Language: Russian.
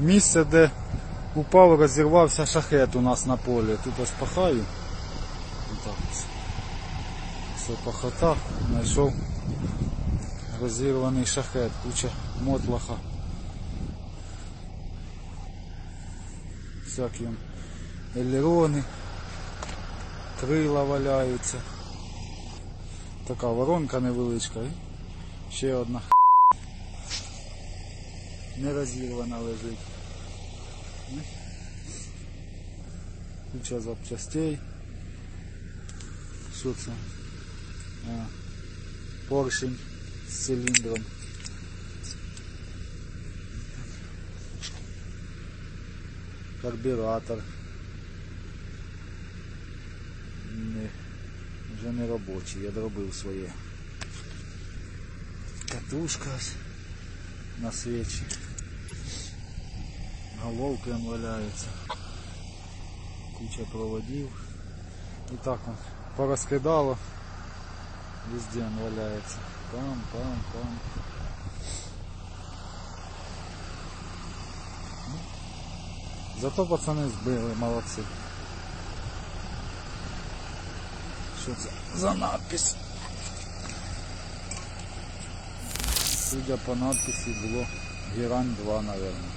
місце, де упав, розірвався шахет у нас на полі. Тут ось пахаю. Так ось. Все пахота. Знайшов розірваний шахет, куча мотлаха. Всякі он елерони, крила валяються. Така воронка невеличка ще одна не розірвана лежить. Ну, Куча запчастей. Що це? А, поршень з циліндром. Карбюратор. Не, вже не робочий, я доробив своє. Катушка ось на свечі. Головки он валяються. Куча проводів. І так он порозкидало. Везде он валяється. Там, там, там. Ну, Зато пацани збили, молодці. Що це за надпись? Судя по надписі було Герань 2, наверное.